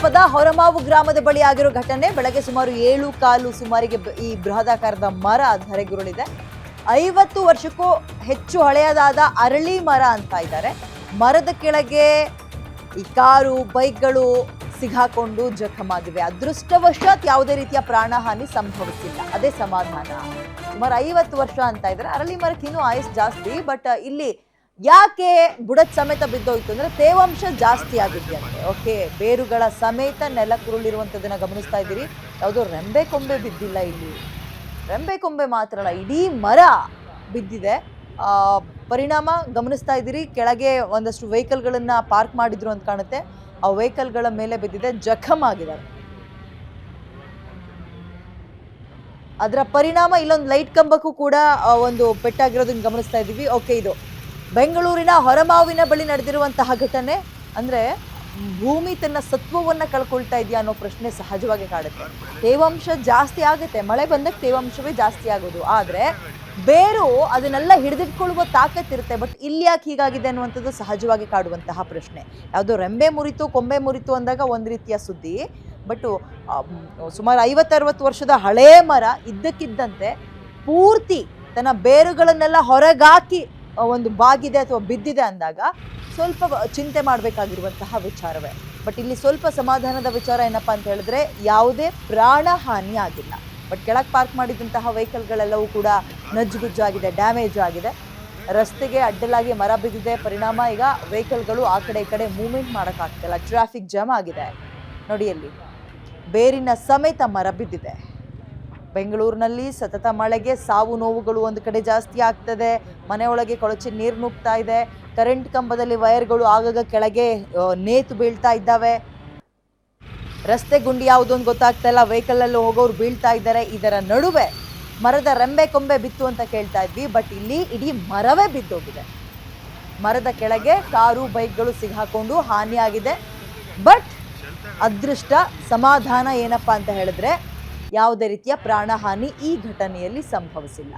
ಸಮೀಪದ ಹೊರಮಾವು ಗ್ರಾಮದ ಬಳಿ ಆಗಿರೋ ಘಟನೆ. ಬೆಳಗ್ಗೆ ಸುಮಾರು ಏಳು ಕಾಲು ಸುಮಾರಿಗೆ ಈ ಬೃಹದಾಕಾರದ ಮರ ಧರೆಗುರುಳಿದೆ. ಐವತ್ತು ವರ್ಷಕ್ಕೂ ಹೆಚ್ಚು ಹಳೆಯದಾದ ಅರಳಿ ಮರ ಅಂತ ಇದ್ದಾರೆ. ಮರದ ಕೆಳಗೆ ಈ ಕಾರು, ಬೈಕ್ಗಳು ಸಿಗಾಕೊಂಡು ಜಖಮಾಗಿವೆ. ಅದೃಷ್ಟವಶಾತ್ ಯಾವುದೇ ರೀತಿಯ ಪ್ರಾಣಹಾನಿ ಸಂಭವಿಸಿಲ್ಲ. ಅದೇ ಸಮಾಧಾನ. ಸುಮಾರು ಐವತ್ತು ವರ್ಷ ಅಂತ ಇದ್ದಾರೆ. ಅರಳಿ ಮರಕ್ಕಿನ್ನೂ ಆಯುಸ್ ಜಾಸ್ತಿ, ಬಟ್ ಇಲ್ಲಿ ಯಾಕೆ ಬುಡದ ಸಮೇತ ಬಿದ್ದೋಯ್ತು ಅಂದ್ರೆ ತೇವಾಂಶ ಜಾಸ್ತಿ ಆಗಿದೆಯಂತೆ ಓಕೆ ಬೇರುಗಳ ಸಮೇತ ಕುರುಳಿರುವಂತದನ್ನ ಗಮನಿಸ್ತಾ ಇದ್ದೀರಿ. ಯಾವುದೋ ರೆಂಬೆ ಕೊಂಬೆ ಬಿದ್ದಿಲ್ಲ ಇಲ್ಲಿ. ರೆಂಬೆ ಕೊಂಬೆ ಮಾತ್ರ ಅಲ್ಲ ಇಡೀ ಮರ ಬಿದ್ದಿದೆ. ಆ, ಪರಿಣಾಮ ಗಮನಿಸ್ತಾ ಇದ್ದೀರಿ. ಕೆಳಗೆ ಒಂದಷ್ಟು ವೆಹಿಕಲ್ಗಳನ್ನ ಪಾರ್ಕ್ ಮಾಡಿದ್ರು ಅಂತ ಕಾಣುತ್ತೆ. ಆ ವೆಹಿಕಲ್ಗಳ ಮೇಲೆ ಬಿದ್ದಿದೆ ಜಖಮ್ ಆಗಿದ್ದಾರೆ. ಅದರ ಪರಿಣಾಮ ಇಲ್ಲೊಂದು ಲೈಟ್ ಕಂಬಕ್ಕೂ ಕೂಡ ಒಂದು ಪೆಟ್ಟಾಗಿರೋದನ್ನ ಗಮನಿಸ್ತಾ ಇದ್ದೀವಿ. ಓಕೆ ಇದು ಬೆಂಗಳೂರಿನ ಹೊರಮಾವಿನ ಬಳಿ ನಡೆದಿರುವಂತಹ ಘಟನೆ, ಅಂದ್ರೆ ಭೂಮಿ ತನ್ನ ಸತ್ವವನ್ನ ಕಳ್ಕೊಳ್ತಾ ಇದೆಯಾ ಅನ್ನೋ ಪ್ರಶ್ನೆ ಸಹಜವಾಗಿ ಕಾಡುತ್ತೆ. ತೇವಾಂಶ ಜಾಸ್ತಿ ಆಗುತ್ತೆ, ಮಳೆ ಬಂದಾಗ ತೇವಾಂಶವೇ ಜಾಸ್ತಿ ಆಗೋದು. ಆದರೆ ಬೇರು ಅದನ್ನೆಲ್ಲ ಹಿಡಿದಿಟ್ಕೊಳ್ಳುವ ತಾಕತ್ತಿರುತ್ತೆ ಬಟ್ ಇಲ್ಲಿ ಯಾಕೆ ಹೀಗಾಗಿದೆ ಅನ್ನುವಂಥದ್ದು ಸಹಜವಾಗಿ ಕಾಡುವಂತಹ ಪ್ರಶ್ನೆ. ಯಾವುದೋ ರೆಂಬೆ ಮುರಿತು, ಕೊಂಬೆ ಮುರಿತು ಅಂದಾಗ ಒಂದು ರೀತಿಯ ಸುದ್ದಿ. ಬಟ್ ಸುಮಾರು ಐವತ್ತರವತ್ತು ವರ್ಷದ ಹಳೇ ಮರ ಇದ್ದಕ್ಕಿದ್ದಂತೆ ಪೂರ್ತಿ ತನ್ನ ಬೇರುಗಳನ್ನೆಲ್ಲ ಹೊರಗಾಕಿ ಒಂದು ಬಾಗಿದೆ ಅಥವಾ ಬಿದ್ದಿದೆ ಅಂದಾಗ ಸ್ವಲ್ಪ ಚಿಂತೆ ಮಾಡಬೇಕಾಗಿರುವಂತಹ ವಿಚಾರವೇ. ಬಟ್ ಇಲ್ಲಿ ಸ್ವಲ್ಪ ಸಮಾಧಾನದ ವಿಚಾರ ಏನಪ್ಪ ಅಂತ ಹೇಳಿದ್ರೆ ಯಾವುದೇ ಪ್ರಾಣ ಹಾನಿ ಆಗಿಲ್ಲ. ಬಟ್ ಕೆಳಗೆ ಪಾರ್ಕ್ ಮಾಡಿದಂತಹ ವೆಹಿಕಲ್ಗಳೆಲ್ಲವೂ ಕೂಡ ನಜ್ಜುಗುಜ್ಜಾಗಿದೆ ಡ್ಯಾಮೇಜ್ ಆಗಿದೆ. ರಸ್ತೆಗೆ ಅಡ್ಡಲಾಗಿ ಮರ ಬಿದ್ದಿದೆ. ಪರಿಣಾಮ ಈಗ ವೆಹಿಕಲ್ಗಳು ಆ ಕಡೆ ಈ ಕಡೆ ಮೂವ್ಮೆಂಟ್ ಮಾಡೋಕ್ಕಾಗ್ತಿಲ್ಲ ಟ್ರಾಫಿಕ್ ಜಾಮ್ ಆಗಿದೆ. ನೋಡಿ ಅಲ್ಲಿ ಬೇರಿನ ಸಮೇತ ಮರ ಬಿದ್ದಿದೆ. ಬೆಂಗಳೂರಿನಲ್ಲಿ ಸತತ ಮಳೆಗೆ ಸಾವು ನೋವುಗಳು ಒಂದು ಕಡೆ ಜಾಸ್ತಿ ಆಗ್ತದೆ. ಮನೆಯೊಳಗೆ ಕೊಳಚೆ ನೀರು ನುಗ್ತಾ ಇದೆ. ಕರೆಂಟ್ ಕಂಬದಲ್ಲಿ ವೈರ್ಗಳು ಆಗಾಗ ಕೆಳಗೆ ನೇತು ಬೀಳ್ತಾ ಇದ್ದಾವೆ. ರಸ್ತೆ ಗುಂಡಿ ಯಾವುದೊಂದು ಗೊತ್ತಾಗ್ತಾ ಇಲ್ಲ. ವೆಹಿಕಲ್ ಹೋಗೋರು ಬೀಳ್ತಾ ಇದ್ದಾರೆ. ಇದರ ನಡುವೆ ಮರದ ರೆಂಬೆ ಕೊಂಬೆ ಬಿತ್ತು ಅಂತ ಕೇಳ್ತಾ ಇದ್ವಿ. ಬಟ್ ಇಲ್ಲಿ ಇಡೀ ಮರವೇ ಬಿದ್ದೋಗಿದೆ. ಮರದ ಕೆಳಗೆ ಕಾರು, ಬೈಕ್ಗಳು ಸಿಗಾಕೊಂಡು ಹಾನಿಯಾಗಿದೆ. ಬಟ್ ಅದೃಷ್ಟ, ಸಮಾಧಾನ ಏನಪ್ಪಾ ಅಂತ ಹೇಳಿದ್ರೆ ಯಾವುದೇ ರೀತಿಯ ಪ್ರಾಣಹಾನಿ ಈ ಘಟನೆಯಲ್ಲಿ ಸಂಭವಿಸಿಲ್ಲ.